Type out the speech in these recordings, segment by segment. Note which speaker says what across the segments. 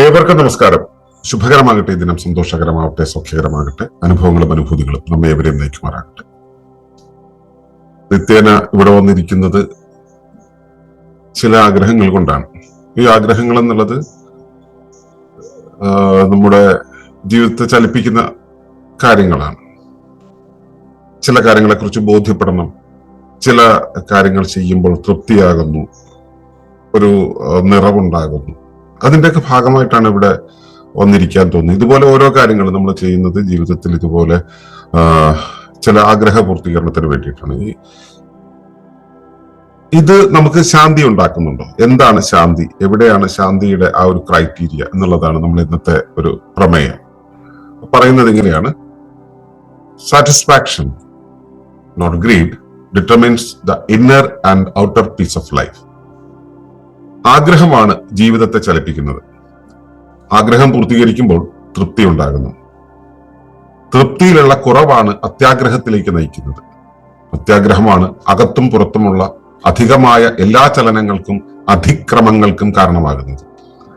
Speaker 1: ഏവർക്കും നമസ്കാരം. ശുഭകരമാകട്ടെ ദിനം സന്തോഷകരമാവട്ടെ സൗഖ്യകരമാകട്ടെ അനുഭവങ്ങളും അനുഭൂതികളും നമ്മെ എവരെയും നയിക്കുമാറാകട്ടെ. നിത്യേന ഇവിടെ വന്നിരിക്കുന്നത് ചില ആഗ്രഹങ്ങൾ കൊണ്ടാണ്. ഈ ആഗ്രഹങ്ങൾ എന്നുള്ളത് നമ്മുടെ ജീവിതത്തെ ചലിപ്പിക്കുന്ന കാര്യങ്ങളാണ്. ചില കാര്യങ്ങളെക്കുറിച്ച് ബോധ്യപ്പെടണം. ചില കാര്യങ്ങൾ ചെയ്യുമ്പോൾ തൃപ്തിയാകുന്നു. ഒരു നിറവുണ്ടാകുന്നു. അതിന്റെയൊക്കെ ഭാഗമായിട്ടാണ് ഇവിടെ വന്നിരിക്കാൻ തോന്നുന്നത് ഇതുപോലെ ഓരോ കാര്യങ്ങളും നമ്മൾ ചെയ്യുന്നത് ജീവിതത്തിൽ ഇതുപോലെ ചില ആഗ്രഹ പൂർത്തീകരണത്തിന് വേണ്ടിയിട്ടാണ്. ഈ ഇത് നമുക്ക് ശാന്തി ഉണ്ടാക്കുന്നുണ്ടോ? എന്താണ് ശാന്തി? എവിടെയാണ് ശാന്തിയുടെ ആ ഒരു ക്രൈറ്റീരിയ എന്നുള്ളതാണ് നമ്മൾ ഇന്നത്തെ ഒരു പ്രമേയം. പറയുന്നത് എങ്ങനെയാണ് satisfaction not greed determines the inner and outer peace of life ആഗ്രഹമാണ് ജീവിതത്തെ ചലിപ്പിക്കുന്നത്. ആഗ്രഹം പൂർത്തീകരിക്കുമ്പോൾ തൃപ്തി ഉണ്ടാകുന്നു. തൃപ്തിയിലുള്ള കുറവാണ് അത്യാഗ്രഹത്തിലേക്ക് നയിക്കുന്നത്. അത്യാഗ്രഹമാണ് അകത്തും പുറത്തുമുള്ള അധികമായ എല്ലാ ചലനങ്ങൾക്കും അതിക്രമങ്ങൾക്കും കാരണമാകുന്നത്.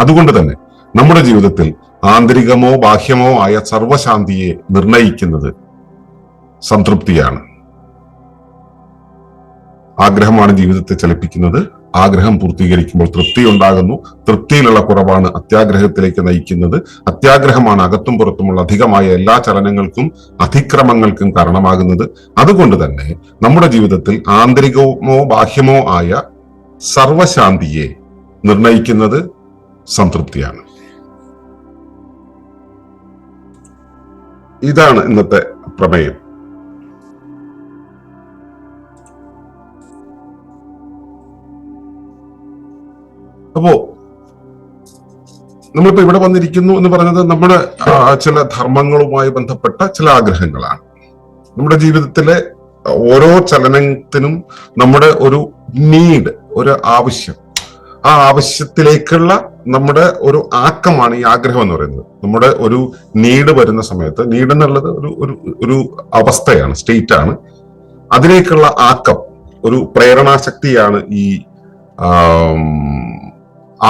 Speaker 1: അതുകൊണ്ട് തന്നെ നമ്മുടെ ജീവിതത്തിൽ ആന്തരികമോ ബാഹ്യമോ ആയ സർവശാന്തിയെ നിർണയിക്കുന്നത് സംതൃപ്തിയാണ്. ആഗ്രഹമാണ് ജീവിതത്തെ ചലിപ്പിക്കുന്നത് ആഗ്രഹം പൂർത്തീകരിക്കുമ്പോൾ തൃപ്തി ഉണ്ടാകുന്നു. തൃപ്തിയിലുള്ള കുറവാണ് അത്യാഗ്രഹത്തിലേക്ക് നയിക്കുന്നത്. അത്യാഗ്രഹമാണ് അകത്തും പുറത്തുമുള്ള അധികമായ എല്ലാ ചലനങ്ങൾക്കും അതിക്രമങ്ങൾക്കും കാരണമാകുന്നത്. അതുകൊണ്ട് തന്നെ നമ്മുടെ ജീവിതത്തിൽ ആന്തരികമോ ബാഹ്യമോ ആയ സർവശാന്തിയെ നിർണയിക്കുന്നത് സംതൃപ്തിയാണ്. ഇതാണ് ഇന്നത്തെ പ്രമേയം. നമ്മളിപ്പോ ഇവിടെ വന്നിരിക്കുന്നു എന്ന് പറഞ്ഞത് നമ്മുടെ ചില ധർമ്മങ്ങളുമായി ബന്ധപ്പെട്ട ചില ആഗ്രഹങ്ങളാണ്. നമ്മുടെ ജീവിതത്തിലെ ഓരോ ചലനത്തിനും നമ്മുടെ ഒരു നീഡ് ഒരു ആവശ്യം. ആ ആവശ്യത്തിലേക്കുള്ള നമ്മുടെ ഒരു ആക്കമാണ് ഈ ആഗ്രഹം എന്ന് പറയുന്നത്. നമ്മുടെ ഒരു നീഡ് വരുന്ന സമയത്ത് നീഡ് എന്നുള്ളത് ഒരു ഒരു ഒരു അവസ്ഥയാണ് സ്റ്റേറ്റ് ആണ്. അതിലേക്കുള്ള ആക്കം ഒരു പ്രേരണാശക്തിയാണ് ഈ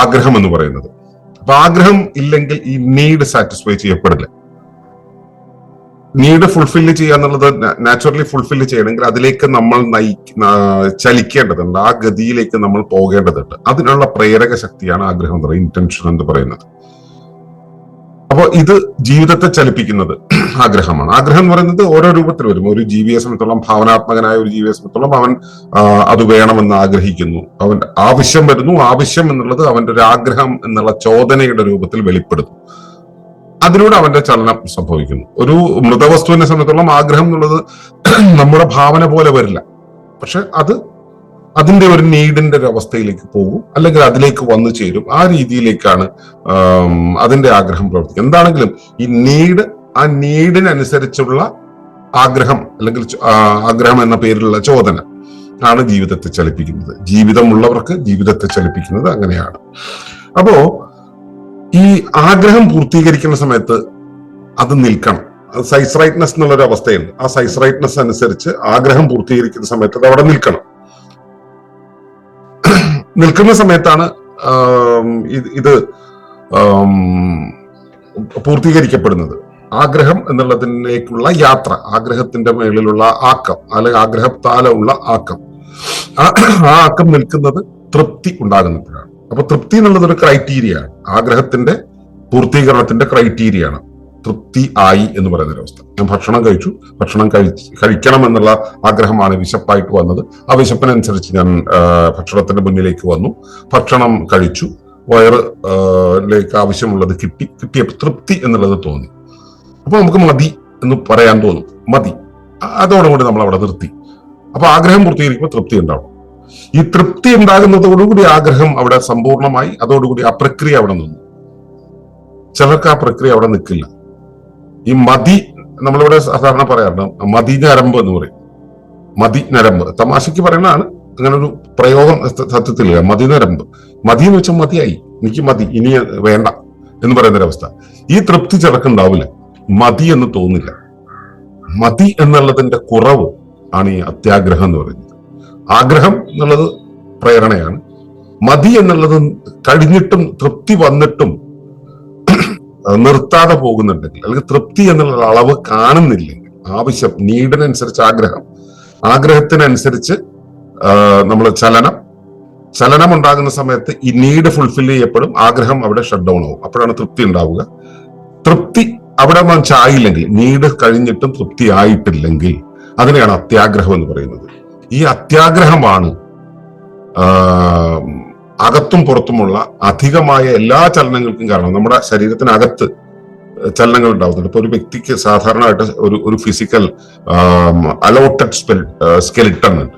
Speaker 1: ആഗ്രഹം എന്ന് പറയുന്നത്. അപ്പൊ ആഗ്രഹം ഇല്ലെങ്കിൽ ഈ നീഡ് സാറ്റിസ്ഫൈ ചെയ്യപ്പെടില്ല. നീഡ് ഫുൾഫില്ല് ചെയ്യുക എന്നുള്ളത് നാച്ചുറലി ഫുൾഫില്ല് ചെയ്യണമെങ്കിൽ അതിലേക്ക് നമ്മൾ നയി ചലിക്കേണ്ടതുണ്ട്. ആ ഗതിയിലേക്ക് നമ്മൾ പോകേണ്ടതുണ്ട്. അതിനുള്ള പ്രേരക ശക്തിയാണ് ആഗ്രഹം എന്ന് പറയുന്നത്. ഇന്റൻഷൻ എന്ന് പറയുന്നത്. അപ്പൊ ഇത് ജീവിതത്തെ ചലിപ്പിക്കുന്നത് ആഗ്രഹമാണ്. ആഗ്രഹം എന്ന് പറയുന്നത് ഓരോ രൂപത്തിൽ വരും. ഒരു ജീവിയെ സംബന്ധിച്ചോളം ഭാവനാത്മകനായ ഒരു ജീവിയെ സംബന്ധിച്ചോളം അവൻ അത് വേണമെന്ന് ആഗ്രഹിക്കുന്നു. അവൻ ആവശ്യം വരുന്നു. ആവശ്യം എന്നുള്ളത് അവന്റെ ഒരു ആഗ്രഹം എന്നുള്ള ചോദനയുടെ രൂപത്തിൽ വെളിപ്പെടുന്നു. അതിലൂടെ അവന്റെ ചലനം സംഭവിക്കുന്നു. ഒരു മൃതവസ്തുവിനെ സംബന്ധിച്ചോളം ആഗ്രഹം എന്നുള്ളത് നമ്മുടെ ഭാവന പോലെ വരില്ല. പക്ഷെ അത് അതിന്റെ ഒരു നീഡിന്റെ ഒരു അവസ്ഥയിലേക്ക് പോകും. അല്ലെങ്കിൽ അതിലേക്ക് വന്നു ചേരും. ആ രീതിയിലേക്കാണ് അതിന്റെ ആഗ്രഹം പ്രവർത്തിക്കുക. എന്താണെങ്കിലും ഈ നീഡ് ആ നീഡിനനുസരിച്ചുള്ള ആഗ്രഹം അല്ലെങ്കിൽ ആഗ്രഹം എന്ന പേരിലുള്ള ചോദന ആണ് ജീവിതത്തെ ചലിപ്പിക്കുന്നത്. ജീവിതമുള്ളവർക്ക് ജീവിതത്തെ ചലിപ്പിക്കുന്നത് അങ്ങനെയാണ്. അപ്പോ ഈ ആഗ്രഹം പൂർത്തീകരിക്കുന്ന സമയത്ത് അത് നിൽക്കണം. സൈസ് റൈറ്റ്നെസ് എന്നുള്ളൊരു അവസ്ഥയുണ്ട്. ആ സൈസ് റൈറ്റ്നെസ് അനുസരിച്ച് ആഗ്രഹം പൂർത്തീകരിക്കുന്ന സമയത്ത് അത് അവിടെ നിൽക്കണം. നിൽക്കുന്ന സമയത്താണ് ഇത് പൂർത്തീകരിക്കപ്പെടുന്നത്. ആഗ്രഹം എന്നുള്ളതിലേക്കുള്ള യാത്ര ആഗ്രഹത്തിന്റെ മേളിലുള്ള ആക്കം അല്ലെങ്കിൽ ആഗ്രഹത്താലുള്ള ആക്കം. ആ ആക്കം നിൽക്കുന്നത് തൃപ്തി ഉണ്ടാകുന്നപ്പോഴാണ്. അപ്പൊ തൃപ്തി എന്നുള്ളത് ഒരു ക്രൈറ്റീരിയ ആണ്. ആഗ്രഹത്തിന്റെ പൂർത്തീകരണത്തിന്റെ ക്രൈറ്റീരിയ ആണ്. തൃപ്തി ആയി എന്ന് പറയുന്ന ഒരവസ്ഥ ഞാൻ ഭക്ഷണം കഴിച്ചു. ഭക്ഷണം കഴി കഴിക്കണം എന്നുള്ള ആഗ്രഹമാണ് വിശപ്പായിട്ട് വന്നത്. ആ വിശപ്പിനനുസരിച്ച് ഞാൻ ഭക്ഷണത്തിന്റെ മുന്നിലേക്ക് വന്നു. ഭക്ഷണം കഴിച്ചു. വയറ് ആ, ലേക്ക് ആവശ്യമുള്ളത് കിട്ടി. കിട്ടിയ തൃപ്തി എന്നുള്ളത് തോന്നി. അപ്പൊ നമുക്ക് മതി എന്ന് പറയാൻ തോന്നും. മതി. അതോടുകൂടി നമ്മൾ അവിടെ നിർത്തി. അപ്പൊ ആഗ്രഹം പൂർത്തീകരിക്കുമ്പോൾ തൃപ്തി ഉണ്ടാവും. ഈ തൃപ്തി ഉണ്ടാകുന്നതോടുകൂടി ആഗ്രഹം അവിടെ സമ്പൂർണമായി അതോടുകൂടി ആ പ്രക്രിയ അവിടെ നിന്നു. ചിലർക്ക് ആ പ്രക്രിയ അവിടെ നിൽക്കില്ല. ഈ മതി നമ്മളിവിടെ സാധാരണ പറയാറുണ്ട് മതി ഞരമ്പ് എന്ന് പറയും. മതി ഞരമ്പ്. തമാശയ്ക്ക് പറയുന്നതാണ് അങ്ങനെ ഒരു പ്രയോഗം സത്യത്തിലില്ല മതി ഞരമ്പ്. മതി എന്ന് വെച്ചാൽ മതിയായി. എനിക്ക് മതി ഇനി വേണ്ട എന്ന് പറയുന്ന ഒരവസ്ഥ ഈ തൃപ്തി ചിലർക്ക് ഉണ്ടാവില്ല. മതി എന്ന് തോന്നില്ല. മതി എന്നുള്ളതിന്റെ കുറവ് ആണ് ഈ അത്യാഗ്രഹം എന്ന് പറയുന്നത്. ആഗ്രഹം എന്നുള്ളത് പ്രേരണയാണ്. മതി എന്നുള്ളത് കഴിഞ്ഞിട്ടും തൃപ്തി വന്നിട്ടും നിർത്താതെ പോകുന്നുണ്ടെങ്കിൽ അല്ലെങ്കിൽ തൃപ്തി എന്നുള്ള അളവ് കാണുന്നില്ലെങ്കിൽ ആവശ്യം നീഡിനനുസരിച്ച് ആഗ്രഹം. ആഗ്രഹത്തിനനുസരിച്ച് നമ്മൾ ചലനം ചലനം ഉണ്ടാകുന്ന സമയത്ത് ഈ നീഡ് ഫുൾഫിൽ ചെയ്യപ്പെടും ആഗ്രഹം അവിടെ ഷട്ട് ഡൗൺ ആവും. അപ്പോഴാണ് തൃപ്തി ഉണ്ടാവുക. തൃപ്തി അവിടെ ആയില്ലെങ്കിൽ നീഡ് കഴിഞ്ഞിട്ടും തൃപ്തി ആയിട്ടില്ലെങ്കിൽ അതിനെയാണ് അത്യാഗ്രഹം എന്ന് പറയുന്നത്. ഈ അത്യാഗ്രഹമാണ് അകത്തും പുറത്തുമുള്ള അധികമായ എല്ലാ ചലനങ്ങൾക്കും കാരണം നമ്മുടെ ശരീരത്തിനകത്ത് ചലനങ്ങൾ ഉണ്ടാവുന്നുണ്ട്. ഇപ്പൊ ഒരു വ്യക്തിക്ക് സാധാരണയായിട്ട് ഒരു ഒരു ഫിസിക്കൽ അലോട്ടഡ് സ്കെലിട്ടൺ ഉണ്ട്.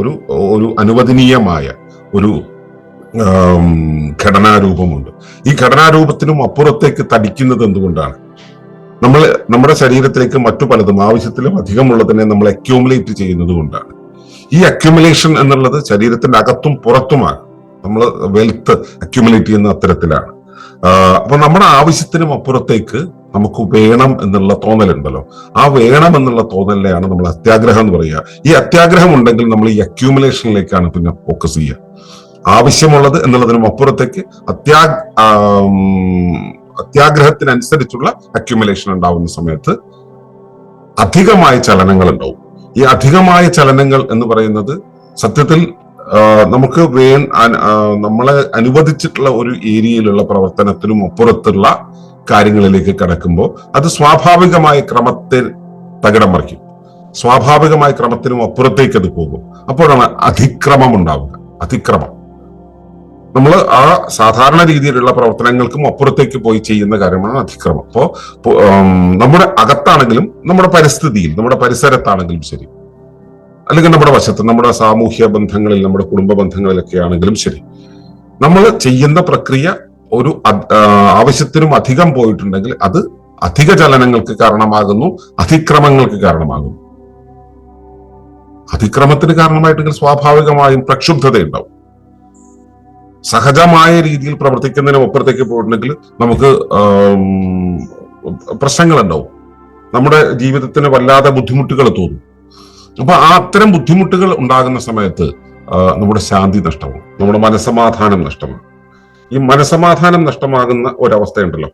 Speaker 1: ഒരു ഒരു അനുവദനീയമായ ഒരു ഘടനാരൂപമുണ്ട്. ഈ ഘടനാരൂപത്തിനും അപ്പുറത്തേക്ക് തടിക്കുന്നത് എന്തുകൊണ്ടാണ്? നമ്മൾ നമ്മുടെ ശരീരത്തിലേക്ക് മറ്റു പലതും ആവശ്യത്തിലും അധികമുള്ളതിനെ നമ്മൾ അക്യൂമുലേറ്റ് ചെയ്യുന്നത് കൊണ്ടാണ്. ഈ അക്യുമുലേഷൻ എന്നുള്ളത് ശരീരത്തിന്റെ അകത്തും പുറത്തുമാണ്. നമ്മൾ വെൽത്ത് അക്യുമുലേറ്റ് ചെയ്യുന്ന അത്തരത്തിലാണ്. അപ്പൊ നമ്മുടെ ആവശ്യത്തിനും അപ്പുറത്തേക്ക് നമുക്ക് വേണം എന്നുള്ള തോന്നലുണ്ടല്ലോ. ആ വേണം എന്നുള്ള തോന്നലിനെയാണ് നമ്മൾ അത്യാഗ്രഹം എന്ന് പറയുക. ഈ അത്യാഗ്രഹം ഉണ്ടെങ്കിൽ നമ്മൾ ഈ അക്യൂമുലേഷനിലേക്കാണ് പിന്നെ ഫോക്കസ് ചെയ്യുക. ആവശ്യമുള്ളത് എന്നുള്ളതിനും അപ്പുറത്തേക്ക് അത്യാ അത്യാഗ്രഹത്തിനനുസരിച്ചുള്ള അക്യുമുലേഷൻ ഉണ്ടാവുന്ന സമയത്ത് അധികമായ ചലനങ്ങൾ ഉണ്ടാവും. ഈ അധികമായ ചലനങ്ങൾ എന്ന് പറയുന്നത് സത്യത്തിൽ നമുക്ക് വേ നമ്മളെ അനുവദിച്ചിട്ടുള്ള ഒരു ഏരിയയിലുള്ള പ്രവർത്തനത്തിനും അപ്പുറത്തുള്ള കാര്യങ്ങളിലേക്ക് കടക്കുമ്പോൾ അത് സ്വാഭാവികമായ ക്രമത്തിൽ തകിടം മറിക്കും. സ്വാഭാവികമായ ക്രമത്തിനും അപ്പുറത്തേക്ക് അത് പോകും. അപ്പോഴാണ് അതിക്രമം ഉണ്ടാവുക അതിക്രമം. നമ്മൾ ആ സാധാരണ രീതിയിലുള്ള പ്രവർത്തനങ്ങൾക്കും അപ്പുറത്തേക്ക് പോയി ചെയ്യുന്ന കാര്യമാണ് അതിക്രമം. അപ്പോൾ നമ്മുടെ അകത്താണെങ്കിലും നമ്മുടെ പരിസ്ഥിതിയിൽ നമ്മുടെ പരിസരത്താണെങ്കിലും ശരി. അല്ലെങ്കിൽ നമ്മുടെ വശത്ത് നമ്മുടെ സാമൂഹ്യ ബന്ധങ്ങളിൽ നമ്മുടെ കുടുംബ ബന്ധങ്ങളിലൊക്കെ ആണെങ്കിലും ശരി. നമ്മൾ ചെയ്യുന്ന പ്രക്രിയ ഒരു ആവശ്യത്തിനും അധികം പോയിട്ടുണ്ടെങ്കിൽ അത് അധിക ചലനങ്ങൾക്ക് കാരണമാകുന്നു അതിക്രമങ്ങൾക്ക് കാരണമാകുന്നു. അതിക്രമത്തിന് കാരണമായിട്ടെങ്കിൽ സ്വാഭാവികമായും പ്രക്ഷുബ്ധത ഉണ്ടാവും സഹജമായ രീതിയിൽ പ്രവർത്തിക്കുന്നതിന് അപ്പുറത്തേക്ക് പോയിട്ടുണ്ടെങ്കിൽ നമുക്ക് പ്രശ്നങ്ങളുണ്ടാവും. നമ്മുടെ ജീവിതത്തിന് വല്ലാതെ ബുദ്ധിമുട്ടുകൾ തോന്നും. അപ്പൊ ആ അത്തരം ബുദ്ധിമുട്ടുകൾ ഉണ്ടാകുന്ന സമയത്ത് നമ്മുടെ ശാന്തി നഷ്ടമാവും. നമ്മുടെ മനസമാധാനം നഷ്ടമാകും ഈ മനസമാധാനം നഷ്ടമാകുന്ന ഒരവസ്ഥയുണ്ടല്ലോ.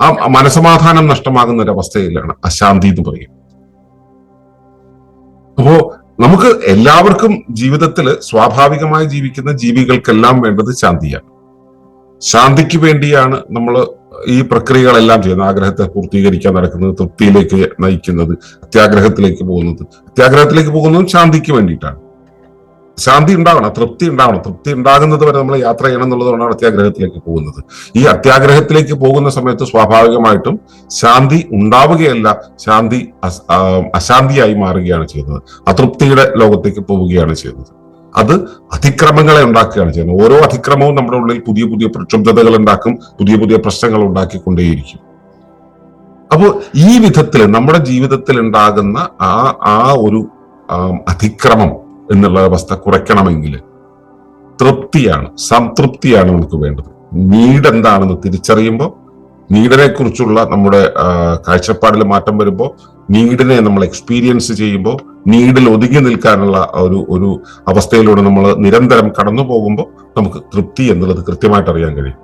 Speaker 1: ആ മനസമാധാനം നഷ്ടമാകുന്ന ഒരവസ്ഥയിലാണ് അശാന്തി എന്ന് പറയും അപ്പോ നമുക്ക് എല്ലാവർക്കും ജീവിതത്തിൽ സ്വാഭാവികമായി ജീവിക്കുന്ന ജീവികൾക്കെല്ലാം വേണ്ടത് ശാന്തിയാണ്. ശാന്തിക്ക് വേണ്ടിയാണ് നമ്മൾ ഈ പ്രക്രിയകളെല്ലാം ചെയ്യുന്നത് ആഗ്രഹത്തെ പൂർത്തീകരിക്കാൻ നടക്കുന്നത് തൃപ്തിയിലേക്ക് നയിക്കുന്നത് അത്യാഗ്രഹത്തിലേക്ക് പോകുന്നത്. അത്യാഗ്രഹത്തിലേക്ക് പോകുന്നതും ശാന്തിക്ക് വേണ്ടിയിട്ടാണ്. ശാന്തി ഉണ്ടാവണം തൃപ്തി ഉണ്ടാവണം. തൃപ്തി ഉണ്ടാകുന്നത് വരെ നമ്മൾ യാത്ര ചെയ്യണം എന്നുള്ളതുകൊണ്ടാണ് അത്യാഗ്രഹത്തിലേക്ക് പോകുന്നത്. ഈ അത്യാഗ്രഹത്തിലേക്ക് പോകുന്ന സമയത്ത് സ്വാഭാവികമായിട്ടും ശാന്തി ഉണ്ടാവുകയല്ല ശാന്തി അശാന്തിയായി മാറുകയാണ് ചെയ്യുന്നത്. അതൃപ്തിയുടെ ലോകത്തേക്ക് പോവുകയാണ് ചെയ്യുന്നത്. അത് അതിക്രമങ്ങളെ ഉണ്ടാക്കുകയാണ് ചെയ്യുന്നത്. ഓരോ അതിക്രമവും നമ്മുടെ ഉള്ളിൽ പുതിയ പുതിയ പ്രക്ഷുബ്ധതകൾ ഉണ്ടാക്കും പുതിയ പുതിയ പ്രശ്നങ്ങൾ ഉണ്ടാക്കിക്കൊണ്ടേയിരിക്കും. അപ്പോൾ ഈ വിധത്തിൽ നമ്മുടെ ജീവിതത്തിൽ ഉണ്ടാകുന്ന ആ ആ ഒരു അതിക്രമം എന്നുള്ള അവസ്ഥ കുറയ്ക്കണമെങ്കിൽ തൃപ്തിയാണ് സംതൃപ്തിയാണ് നമുക്ക് വേണ്ടത്. നീഡ് എന്താണെന്ന് തിരിച്ചറിയുമ്പോൾ നീഡിനെ കുറിച്ചുള്ള നമ്മുടെ കാഴ്ചപ്പാടിൽ മാറ്റം വരുമ്പോൾ നീഡിനെ നമ്മൾ എക്സ്പീരിയൻസ് ചെയ്യുമ്പോൾ നീഡിൽ ഒതുങ്ങി നിൽക്കാനുള്ള ഒരു ഒരു അവസ്ഥയിലൂടെ നമ്മൾ നിരന്തരം കടന്നു പോകുമ്പോൾ നമുക്ക് തൃപ്തി എന്നുള്ളത് കൃത്യമായിട്ട് അറിയാൻ കഴിയും.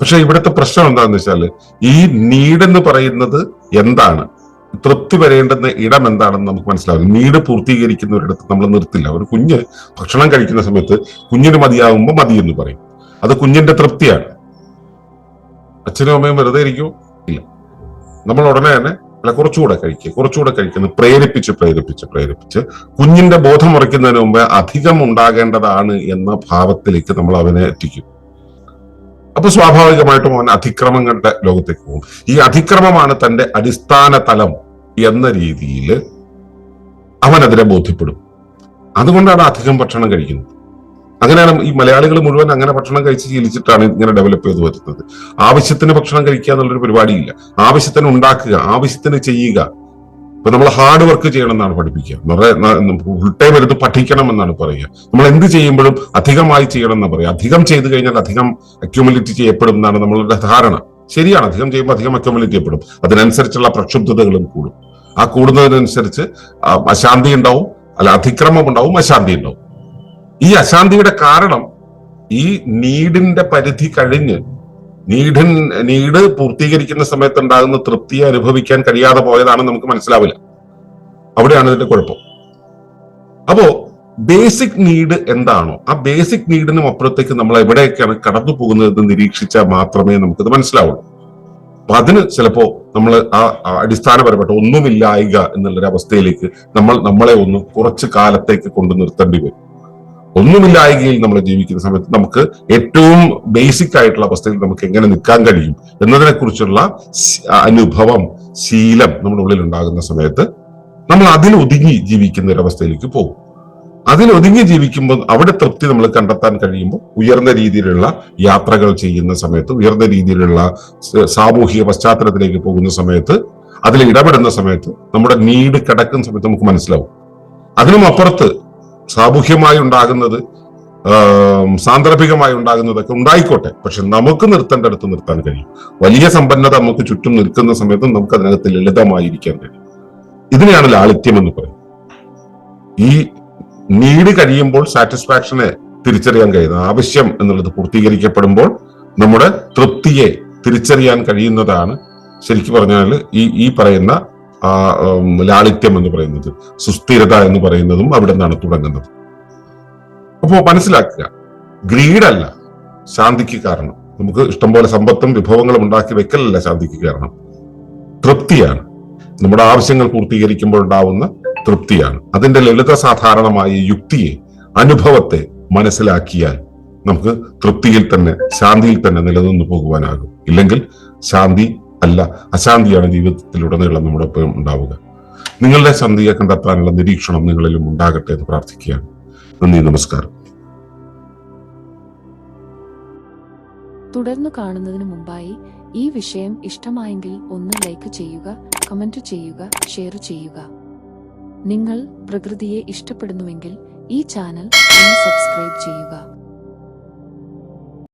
Speaker 1: പക്ഷെ ഇവിടുത്തെ പ്രശ്നം എന്താണെന്ന് വെച്ചാൽ ഈ നീഡ് എന്ന് പറയുന്നത് എന്താണ്? തൃപ്തി വരേണ്ടുന്ന ഇടം എന്താണെന്ന് നമുക്ക് മനസ്സിലാവില്ല. നീട് പൂർത്തീകരിക്കുന്ന ഒരിടത്ത് നമ്മൾ നിർത്തില്ല. ഒരു കുഞ്ഞ് ഭക്ഷണം കഴിക്കുന്ന സമയത്ത് കുഞ്ഞിന് മതിയാകുമ്പോൾ മതി എന്ന് പറയും. അത് കുഞ്ഞിന്റെ തൃപ്തിയാണ്. അച്ഛനും അമ്മയും വെറുതെ ഇരിക്കൂ? ഇല്ല. നമ്മൾ ഉടനെ തന്നെ അല്ല കുറച്ചുകൂടെ കഴിക്കുക കുറച്ചുകൂടെ കഴിക്കുന്നത് പ്രേരിപ്പിച്ച് പ്രേരിപ്പിച്ച് പ്രേരിപ്പിച്ച്. കുഞ്ഞിന്റെ ബോധം മുറിക്കുന്നതിന് മുമ്പ് അധികം ഉണ്ടാകേണ്ടതാണ് എന്ന ഭാവത്തിലേക്ക് നമ്മൾ അവനെ എത്തിക്കും. അപ്പൊ സ്വാഭാവികമായിട്ടും അവൻ അതിക്രമങ്ങളുടെ ലോകത്തേക്ക് പോകും. ഈ അതിക്രമമാണ് തന്റെ അടിസ്ഥാന തലം എന്ന രീതിയിൽ അവൻ അതിനെ ബോധ്യപ്പെടും. അതുകൊണ്ടാണ് അധികം ഭക്ഷണം കഴിക്കുന്നത്. അങ്ങനെയാണ് ഈ മലയാളികൾ മുഴുവൻ അങ്ങനെ ഭക്ഷണം കഴിച്ച് ശീലിച്ചിട്ടാണ് ഇങ്ങനെ ഡെവലപ്പ് ചെയ്ത് വരുന്നത്. ആവശ്യത്തിന് ഭക്ഷണം കഴിക്കുക എന്നുള്ളൊരു പരിപാടിയില്ല. ആവശ്യത്തിന് ഉണ്ടാക്കുക ആവശ്യത്തിന് ചെയ്യുക. ഇപ്പൊ നമ്മൾ ഹാർഡ് വർക്ക് ചെയ്യണം എന്നാണ് പഠിപ്പിക്കുക. ഫുൾ ടൈം എടുത്ത് പഠിക്കണം എന്നാണ് പറയുക. നമ്മൾ എന്ത് ചെയ്യുമ്പോഴും അധികമായി ചെയ്യണം എന്നാണ് പറയുക. അധികം ചെയ്തു കഴിഞ്ഞാൽ അധികം അക്യൂമുലേറ്റ് ചെയ്യപ്പെടും എന്നാണ് നമ്മളുടെ ധാരണ. ശരിയാണ് അധികം ചെയ്യുമ്പോൾ അധികം അക്യൂമുലേറ്റ് ചെയ്യപ്പെടും. അതിനനുസരിച്ചുള്ള പ്രക്ഷുബ്ധതകളും കൂടും. ആ കൂടുന്നതിനനുസരിച്ച് അശാന്തി ഉണ്ടാവും. അല്ല അതിക്രമം ഉണ്ടാവും അശാന്തി ഉണ്ടാവും. ഈ അശാന്തിയുടെ കാരണം ഈ നീഡിന്റെ പരിധി കഴിഞ്ഞ് നീഡിൻ നീഡ് പൂർത്തീകരിക്കുന്ന സമയത്ത് ഉണ്ടാകുന്ന തൃപ്തിയെ അനുഭവിക്കാൻ കഴിയാതെ പോയതാണ് നമുക്ക് മനസ്സിലാവില്ല. അവിടെയാണ് ഇതിന്റെ കുഴപ്പം. അപ്പോ ബേസിക് നീഡ് എന്താണോ ആ ബേസിക് നീഡിനും അപ്പുറത്തേക്ക് നമ്മൾ എവിടെയൊക്കെയാണ് കടന്നു പോകുന്നതെന്ന് നിരീക്ഷിച്ചാൽ മാത്രമേ നമുക്കത് മനസ്സിലാവുള്ളൂ. അപ്പൊ അതിന് ചിലപ്പോ നമ്മൾ ആ അടിസ്ഥാനപരമായിട്ട് ഒന്നുമില്ലായിക എന്നുള്ളൊരു അവസ്ഥയിലേക്ക് നമ്മൾ നമ്മളെ ഒന്ന് കുറച്ച് കാലത്തേക്ക് കൊണ്ടു നിർത്തേണ്ടി വരും. ഒന്നുമില്ലായികയിൽ നമ്മൾ ജീവിക്കുന്ന സമയത്ത് നമുക്ക് ഏറ്റവും ബേസിക് ആയിട്ടുള്ള അവസ്ഥയിൽ നമുക്ക് എങ്ങനെ നിൽക്കാൻ കഴിയും എന്നതിനെ കുറിച്ചുള്ള അനുഭവം ശീലം നമ്മുടെ ഉള്ളിൽ ഉണ്ടാകുന്ന സമയത്ത് നമ്മൾ അതിൽ ഒതുങ്ങി ജീവിക്കുന്ന ഒരു അവസ്ഥയിലേക്ക് പോകും. അതിൽ ഒതുങ്ങി ജീവിക്കുമ്പോൾ അവിടെ തൃപ്തി നമ്മൾ കണ്ടെത്താൻ കഴിയുമ്പോൾ ഉയർന്ന രീതിയിലുള്ള യാത്രകൾ ചെയ്യുന്ന സമയത്ത് ഉയർന്ന രീതിയിലുള്ള സാമൂഹിക പശ്ചാത്തലത്തിലേക്ക് പോകുന്ന സമയത്ത് അതിൽ ഇടപെടുന്ന സമയത്ത് നമ്മുടെ നീട് കിടക്കുന്ന സമയത്ത് നമുക്ക് മനസ്സിലാവും. അതിനും അപ്പുറത്ത് സാമൂഹ്യമായി ഉണ്ടാകുന്നത് സാന്ദർഭികമായി ഉണ്ടാകുന്നതൊക്കെ ഉണ്ടായിക്കോട്ടെ. പക്ഷെ നമുക്ക് നിർത്തേണ്ടടുത്ത് നിർത്താൻ കഴിയും. വലിയ സമ്പന്നത നമുക്ക് ചുറ്റും നിൽക്കുന്ന സമയത്തും നമുക്ക് അതിനകത്ത് ലളിതമായിരിക്കാൻ കഴിയും. ഇതിനെയാണ് ലാളിത്യം എന്ന് പറയുന്നത്. ഈ നീട് കഴിയുമ്പോൾ സാറ്റിസ്ഫാക്ഷനെ തിരിച്ചറിയാൻ കഴിയുന്ന ആവശ്യം എന്നുള്ളത് പൂർത്തീകരിക്കപ്പെടുമ്പോൾ നമ്മുടെ തൃപ്തിയെ തിരിച്ചറിയാൻ കഴിയുന്നതാണ് ശരിക്കും പറഞ്ഞാൽ ഈ ഈ പറയുന്ന ആ, ലാളിത്യം എന്ന് പറയുന്നത് സുസ്ഥിരത എന്ന് പറയുന്നതും അവിടെ നിന്നാണ് തുടങ്ങുന്നത്. അപ്പോ മനസ്സിലാക്കുക ഗ്രീഡല്ല ശാന്തിക്ക് കാരണം. നമുക്ക് ഇഷ്ടംപോലെ സമ്പത്തും വിഭവങ്ങളും ഉണ്ടാക്കി വെക്കലല്ല ശാന്തിക്ക് കാരണം. തൃപ്തിയാണ്. നമ്മുടെ ആവശ്യങ്ങൾ പൂർത്തീകരിക്കുമ്പോൾ ഉണ്ടാവുന്ന തൃപ്തിയാണ്. അതിന്റെ ലളിത സാധാരണമായ യുക്തിയെ അനുഭവത്തെ മനസ്സിലാക്കിയാൽ നമുക്ക് തൃപ്തിയിൽ തന്നെ ശാന്തിയിൽ തന്നെ നിലനിന്ന് പോകുവാനാകും. ഇല്ലെങ്കിൽ ശാന്തി അല്ല അശാന്തിയാണ് ജീവിതത്തിലുടനീളം നമ്മുടെ ഒപ്പം ഉണ്ടാവുക. നിങ്ങളുടെ ശാന്തിയെ കണ്ടെത്താനുള്ള നിരീക്ഷണം നിങ്ങളിലും ഉണ്ടാകട്ടെ എന്ന് പ്രാർത്ഥിക്കുകയാണ്. നന്ദി നമസ്കാരം.
Speaker 2: തുടർന്ന് കാണുന്നതിന് മുമ്പായി ഈ വിഷയം ഇഷ്ടമായെങ്കിൽ ഒന്ന് ലൈക്ക് ചെയ്യുക കമന്റ് ചെയ്യുക ഷെയർ ചെയ്യുക. നിങ്ങൾ പ്രകൃതിയെ ഇഷ്ടപ്പെടുന്നുവെങ്കിൽ ഈ ചാനൽ ഒന്ന് സബ്സ്ക്രൈബ് ചെയ്യുക.